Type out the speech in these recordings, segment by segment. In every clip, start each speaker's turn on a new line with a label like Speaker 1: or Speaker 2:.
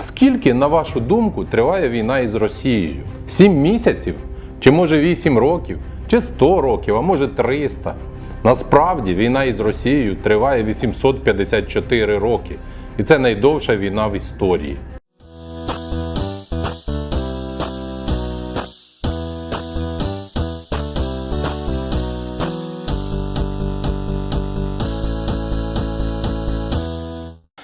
Speaker 1: Скільки, на вашу думку, триває війна із Росією? Сім місяців? Чи може 8 років? Чи 100 років, а може 300? Насправді війна із Росією триває 854 роки, і це найдовша війна в історії.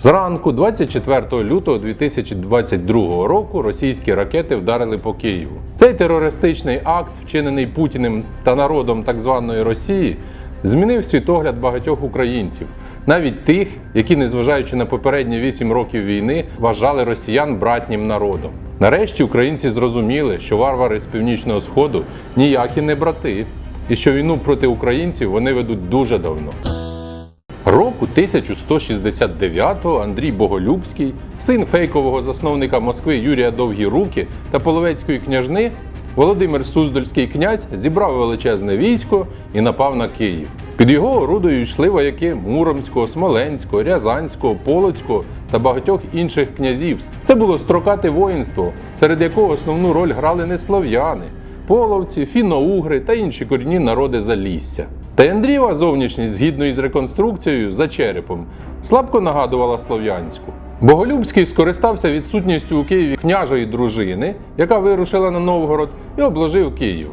Speaker 1: Зранку, 24 лютого 2022 року, російські ракети вдарили по Києву. Цей терористичний акт, вчинений Путіним та народом так званої Росії, змінив світогляд багатьох українців, навіть тих, які, незважаючи на попередні 8 років війни, вважали росіян братнім народом. Нарешті українці зрозуміли, що варвари з північного сходу ніякі не брати, і що війну проти українців вони ведуть дуже давно. Року 1169-го Андрій Боголюбський, син фейкового засновника Москви Юрія Довгі Руки та Половецької княжни, Володимир Суздальський князь зібрав величезне військо і напав на Київ. Під його орудою йшли вояки Муромського, Смоленського, Рязанського, Полоцького та багатьох інших князівств. Це було строкате воїнство, серед якого основну роль грали не слов'яни, половці, фіно-угри та інші корінні народи Залісся. Та й Андрієва зовнішність, згідно із реконструкцією за черепом, слабко нагадувала слов'янську. Боголюбський скористався відсутністю у Києві княжої дружини, яка вирушила на Новгород, і обложив Київ.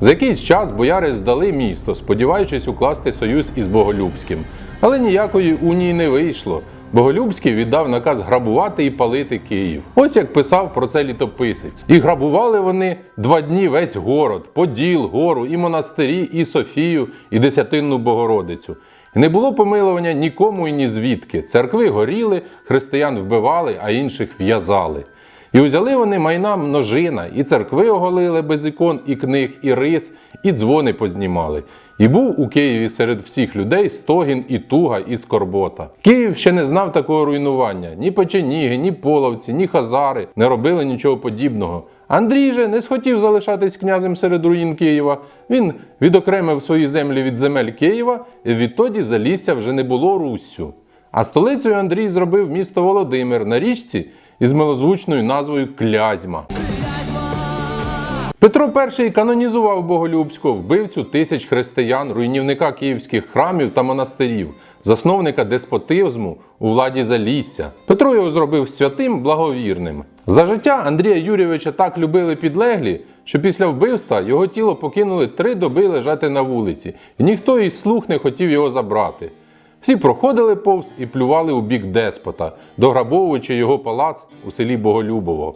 Speaker 1: За якийсь час бояри здали місто, сподіваючись укласти союз із Боголюбським. Але ніякої унії не вийшло. Боголюбський віддав наказ грабувати і палити Київ. Ось як писав про це літописець. І грабували вони два дні весь город, Поділ, гору, і монастирі, і Софію, і Десятинну Богородицю. І не було помилування нікому і ні звідки. Церкви горіли, християн вбивали, а інших в'язали. І узяли вони майна множина, і церкви оголили без ікон, і книг, і рис, і дзвони познімали. І був у Києві серед всіх людей стогін, і туга, і скорбота. Київ ще не знав такого руйнування. Ні печеніги, ні половці, ні хазари не робили нічого подібного. Андрій же не схотів залишатись князем серед руїн Києва. Він відокремив свої землі від земель Києва, і відтоді залісся вже не було Руссю. А столицею Андрій зробив місто Володимир на річці із милозвучною назвою Клязьма. Петро І канонізував Боголюбського, вбивцю тисяч християн, руйнівника київських храмів та монастирів, засновника деспотизму у владі Залісся. Петро його зробив святим благовірним. За життя Андрія Юрійовича так любили підлеглі, що після вбивства його тіло покинули три доби лежати на вулиці, і ніхто із слух не хотів його забрати. Всі проходили повз і плювали у бік деспота, дограбовуючи його палац у селі Боголюбово.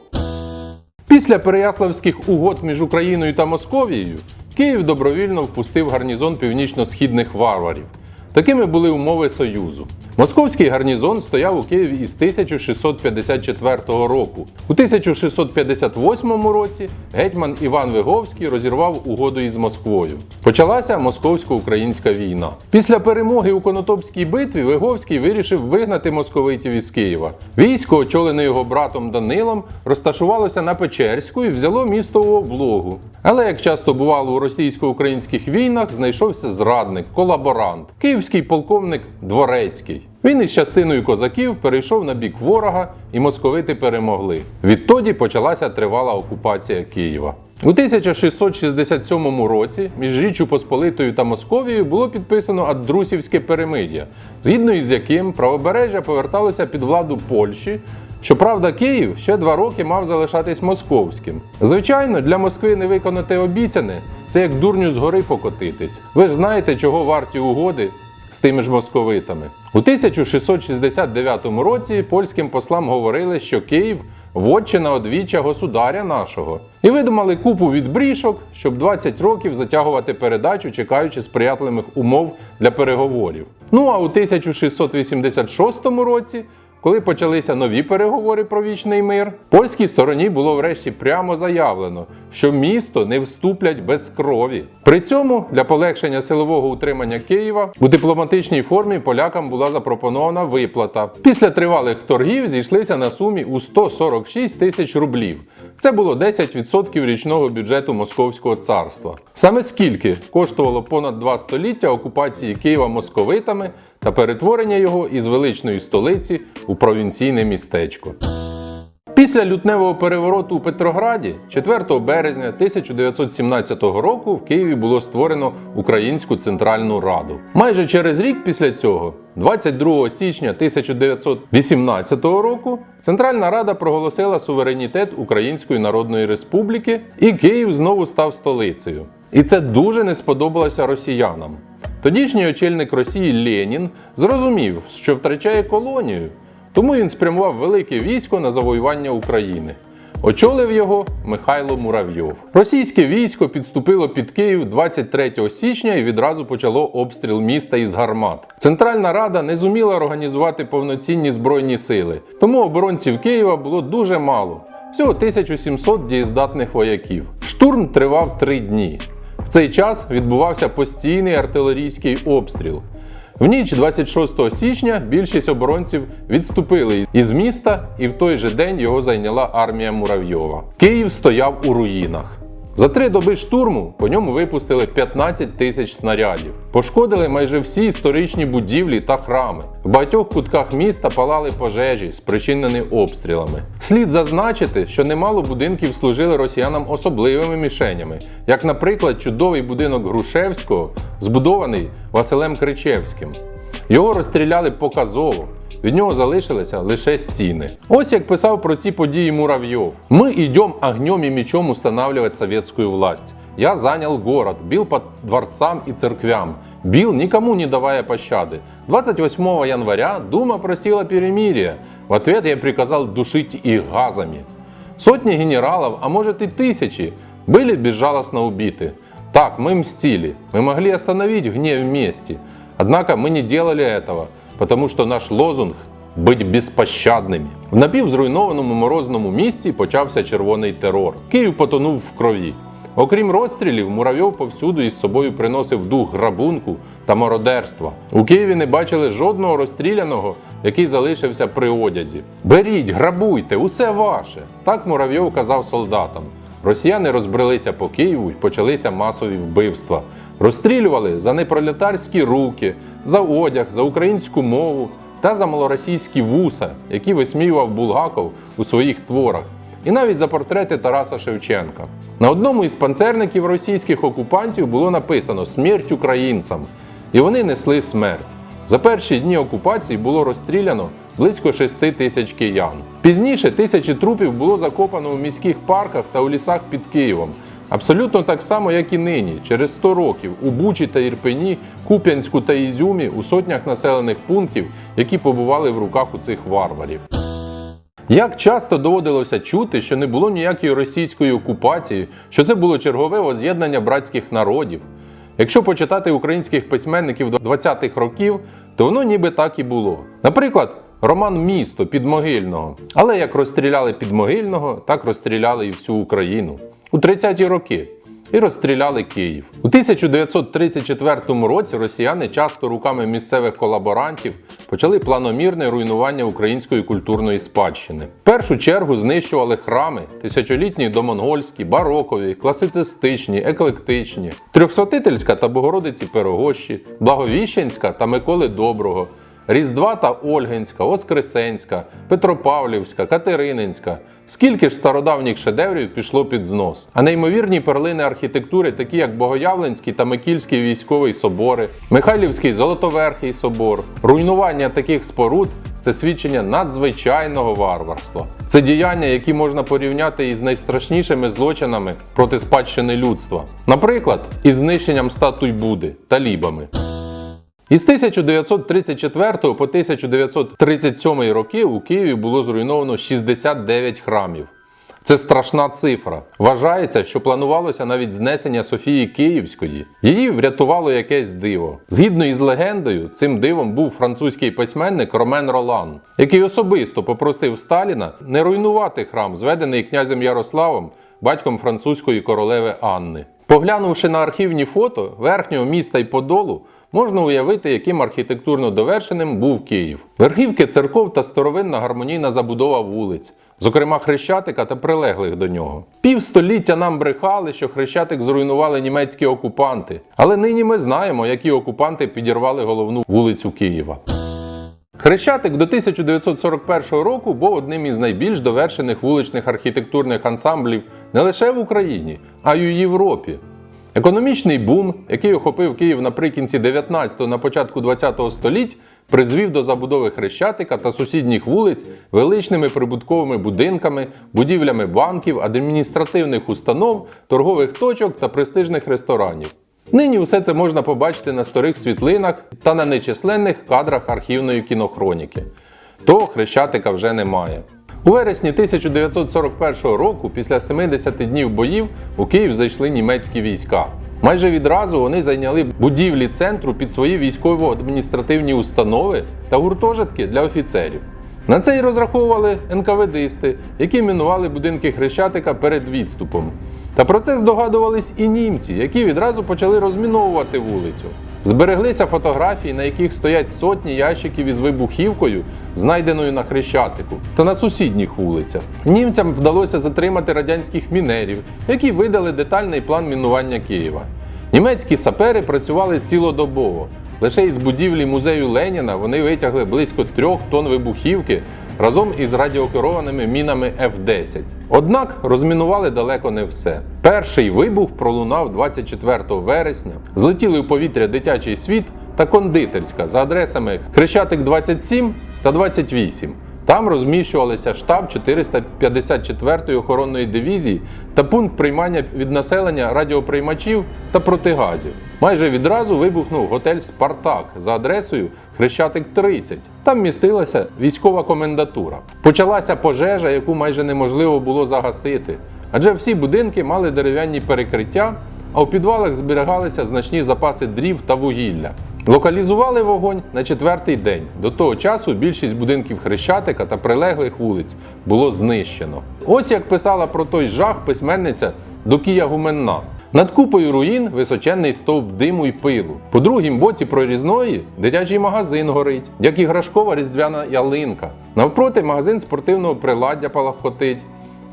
Speaker 1: Після Переяславських угод між Україною та Московією Київ добровільно впустив гарнізон північно-східних варварів. Такими були умови Союзу. Московський гарнізон стояв у Києві із 1654 року. У 1658 році гетьман Іван Виговський розірвав угоду із Москвою. Почалася московсько-українська війна. Після перемоги у Конотопській битві Виговський вирішив вигнати московитів із Києва. Військо, очолене його братом Данилом, розташувалося на Печерську і взяло місто у облогу. Але, як часто бувало у російсько-українських війнах, знайшовся зрадник, колаборант, київський полковник Дворецький. Він із частиною козаків перейшов на бік ворога, і московити перемогли. Відтоді почалася тривала окупація Києва. У 1667 році між Річчю Посполитою та Московією було підписано Аддрусівське перемир'я, згідно із яким правобережжя поверталося під владу Польщі. Щоправда, Київ ще два роки мав залишатись московським. Звичайно, для Москви не виконати обіцяне це як дурню з гори покотитись. Ви ж знаєте, чого варті угоди з тими ж московитами. У 1669 році польським послам говорили, що Київ вотчина одвіччя государя нашого. І видумали купу відбрішок, щоб 20 років затягувати передачу, чекаючи сприятливих умов для переговорів. Ну а у 1686 році коли почалися нові переговори про вічний мир, польській стороні було врешті прямо заявлено, що місто не вступлять без крові. При цьому для полегшення силового утримання Києва у дипломатичній формі полякам була запропонована виплата. Після тривалих торгів зійшлися на сумі у 146 тисяч рублів. Це було 10% річного бюджету Московського царства. Саме скільки коштувало понад два століття окупації Києва московитами та перетворення його із величної столиці у провінційне містечко. Після лютневого перевороту у Петрограді, 4 березня 1917 року, в Києві було створено Українську Центральну Раду. Майже через рік після цього, 22 січня 1918 року, Центральна Рада проголосила суверенітет Української Народної Республіки, і Київ знову став столицею. І це дуже не сподобалося росіянам. Тодішній очільник Росії Ленін зрозумів, що втрачає колонію. Тому він спрямував велике військо на завоювання України. Очолив його Михайло Муравйов. Російське військо підступило під Київ 23 січня і відразу почало обстріл міста із гармат. Центральна Рада не зуміла організувати повноцінні збройні сили, тому оборонців Києва було дуже мало всього 1700 дієздатних вояків. Штурм тривав три дні. Цей час відбувався постійний артилерійський обстріл. В ніч 26 січня більшість оборонців відступили із міста, і в той же день його зайняла армія Муравйова. Київ стояв у руїнах. За три доби штурму по ньому випустили 15 тисяч снарядів. Пошкодили майже всі історичні будівлі та храми. В багатьох кутках міста палали пожежі, спричинені обстрілами. Слід зазначити, що немало будинків служили росіянам особливими мішенями, як, наприклад, чудовий будинок Грушевського, збудований Василем Кричевським. Його розстріляли показово. Від нього залишилися лише стіни. Ось як писав про ці події Муравйов. Ми йдем огнем і мечом устанавливать советскую власть. Я занял город, бил по дворцам и церквям, бил никому не давая пощады. 28 января Дума просила перемирия. В ответ я приказал душить их газами. Сотни генералов, а может и тысячи, были безжалостно убиты. Так, мы мстили. Мы могли остановить гнев вместе. Однако мы не делали этого, потому что наш лозунг «Быть безпощадними». В напівзруйнованому морозному місті почався червоний терор. Київ потонув в крові. Окрім розстрілів, Муравйов повсюду із собою приносив дух грабунку та мародерства. У Києві не бачили жодного розстріляного, який залишився при одязі. Беріть, грабуйте, усе ваше. Так Муравйов казав солдатам. Росіяни розбрелися по Києву і почалися масові вбивства. Розстрілювали за непролетарські руки, за одяг, за українську мову та за малоросійські вуса, які висміював Булгаков у своїх творах, і навіть за портрети Тараса Шевченка. На одному із панцерників російських окупантів було написано Смерть українцям, і вони несли смерть. За перші дні окупації було розстріляно близько 6 тисяч киян. Пізніше тисячі трупів було закопано у міських парках та у лісах під Києвом. Абсолютно так само, як і нині, через 100 років у Бучі та Ірпені, Куп'янську та Ізюмі у сотнях населених пунктів, які побували в руках у цих варварів. Як часто доводилося чути, що не було ніякої російської окупації, що це було чергове воз'єднання братських народів. Якщо почитати українських письменників 20-х років, то воно ніби так і було. Наприклад, роман Місто Підмогильного. Але як розстріляли Підмогильного, так розстріляли і всю Україну у 30-ті роки. І розстріляли Київ. У 1934 році росіяни часто руками місцевих колаборантів почали планомірне руйнування української культурної спадщини. В першу чергу знищували храми, тисячолітні домонгольські, барокові, класицистичні, еклектичні, Трьохсвятительська та Богородиці Пирогощі, Благовіщенська та Миколи Доброго. Різдва та Ольгинська, Воскресенська, Петропавлівська, Катерининська. Скільки ж стародавніх шедеврів пішло під знос? А неймовірні перлини архітектури, такі як Богоявленський та Микільський військовий собори, Михайлівський Золотоверхий собор, руйнування таких споруд. Це свідчення надзвичайного варварства. Це діяння, які можна порівняти із найстрашнішими злочинами проти спадщини людства, наприклад, із знищенням статуй Буди талібами. Із 1934 по 1937 роки у Києві було зруйновано 69 храмів. Це страшна цифра. Вважається, що планувалося навіть знесення Софії Київської. Її врятувало якесь диво. Згідно із легендою, цим дивом був французький письменник Ромен Ролан, який особисто попросив Сталіна не руйнувати храм, зведений князем Ярославом, батьком французької королеви Анни. Поглянувши на архівні фото верхнього міста і Подолу, можна уявити, яким архітектурно довершеним був Київ. Верхівки церков та старовинна гармонійна забудова вулиць, зокрема Хрещатика та прилеглих до нього. Півстоліття нам брехали, що Хрещатик зруйнували німецькі окупанти, але нині ми знаємо, які окупанти підірвали головну вулицю Києва. Хрещатик до 1941 року був одним із найбільш довершених вуличних архітектурних ансамблів не лише в Україні, а й у Європі. Економічний бум, який охопив Київ наприкінці 19-го на початку 20-го століть, призвів до забудови Хрещатика та сусідніх вулиць величними прибутковими будинками, будівлями банків, адміністративних установ, торгових точок та престижних ресторанів. Нині усе це можна побачити на старих світлинах та на нечисленних кадрах архівної кінохроніки. Того хрещатика вже немає. У вересні 1941 року, після 70 днів боїв, у Київ зайшли німецькі війська. Майже відразу вони зайняли будівлі центру під свої військово-адміністративні установи та гуртожитки для офіцерів. На це й розраховували НКВДисти, які мінували будинки Хрещатика перед відступом. Та про це здогадувались і німці, які відразу почали розміновувати вулицю. Збереглися фотографії, на яких стоять сотні ящиків із вибухівкою, знайденою на Хрещатику та на сусідніх вулицях. Німцям вдалося затримати радянських мінерів, які видали детальний план мінування Києва. Німецькі сапери працювали цілодобово. Лише із будівлі музею Леніна вони витягли близько трьох тонн вибухівки разом із радіокерованими мінами F-10. Однак розмінували далеко не все. Перший вибух пролунав 24 вересня. Злетіли у повітря дитячий світ та кондитерська за адресами Хрещатик 27 та 28. Там розміщувалися штаб 454-ї охоронної дивізії та пункт приймання від населення радіоприймачів та протигазів. Майже відразу вибухнув готель Спартак за адресою Хрещатик 30. Там містилася військова комендатура. Почалася пожежа, яку майже неможливо було загасити, адже всі будинки мали дерев'яні перекриття, а у підвалах зберігалися значні запаси дрів та вугілля. Локалізували вогонь на четвертий день. До того часу більшість будинків Хрещатика та прилеглих вулиць було знищено. Ось як писала про той жах письменниця Докія Гуменна. Над купою руїн височенний стовп диму й пилу. По другім боці прорізної дитячий магазин горить, як іграшкова різдвяна ялинка. Навпроти магазин спортивного приладдя палахотить.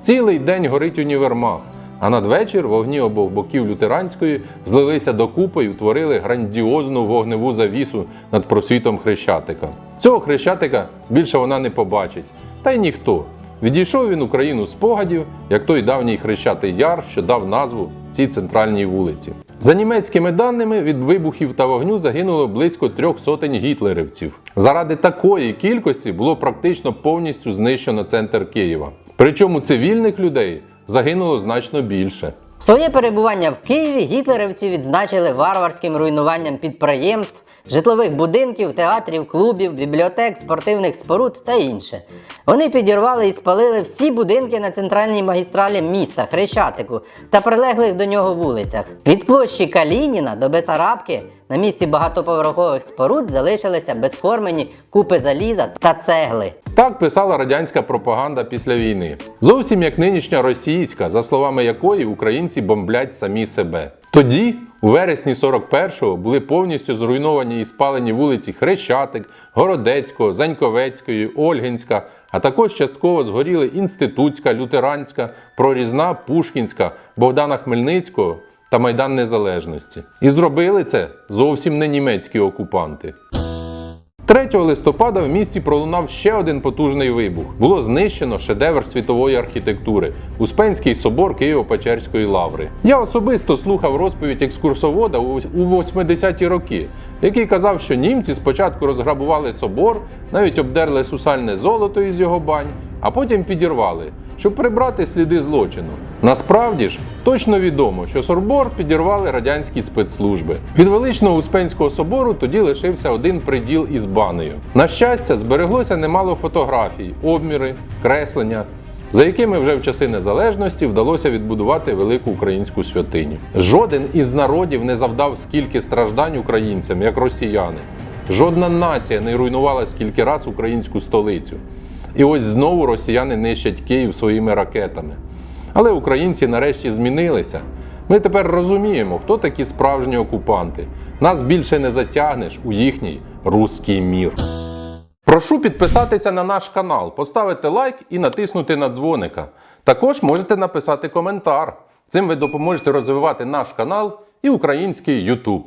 Speaker 1: Цілий день горить універмаг. А надвечір вогні обох боків лютеранської злилися докупи і утворили грандіозну вогневу завісу над просвітом хрещатика. Цього хрещатика більше вона не побачить, та й ніхто. Відійшов він Україну спогадів, як той давній хрещатий яр, що дав назву цій центральній вулиці. За німецькими даними, від вибухів та вогню загинуло близько трьох сотень гітлерівців. Заради такої кількості було практично повністю знищено центр Києва. Причому цивільних людей загинуло значно більше.
Speaker 2: Своє перебування в Києві гітлерівці відзначили варварським руйнуванням підприємств, житлових будинків, театрів, клубів, бібліотек, спортивних споруд та інше. Вони підірвали і спалили всі будинки на центральній магістралі міста Хрещатику та прилеглих до нього вулицях. Від площі Калініна до Бесарабки на місці багатоповерхових споруд залишилися безформені купи заліза та цегли.
Speaker 1: Так писала радянська пропаганда після війни. Зовсім як нинішня російська, за словами якої українці бомблять самі себе. Тоді, у вересні 41-го, були повністю зруйновані і спалені вулиці Хрещатик, Городецького, Заньковецької, Ольгинська, а також частково згоріли Інститутська, Лютеранська, Прорізна, Пушкінська, Богдана Хмельницького та Майдан Незалежності. І зробили це зовсім не німецькі окупанти. 3 листопада в місті пролунав ще один потужний вибух. Було знищено шедевр світової архітектури Успенський собор Києво-Печерської лаври. Я особисто слухав розповідь екскурсовода у 80-ті роки, який казав, що німці спочатку розграбували собор, навіть обдерли сусальне золото із його бань, а потім підірвали, щоб прибрати сліди злочину. Насправді ж точно відомо, що собор підірвали радянські спецслужби. Від величного Успенського собору тоді лишився один приділ із банею. На щастя, збереглося немало фотографій, обміри, креслення. за якими вже в часи незалежності вдалося відбудувати велику українську святиню. Жоден із народів не завдав скільки страждань українцям, як росіяни. Жодна нація не руйнувала скільки раз українську столицю. І ось знову росіяни нищать Київ своїми ракетами. Але українці нарешті змінилися. Ми тепер розуміємо, хто такі справжні окупанти. Нас більше не затягнеш у їхній руський мір. Прошу підписатися на наш канал, поставити лайк і натиснути на дзвоника. Також можете написати коментар. Цим ви допоможете розвивати наш канал і український YouTube.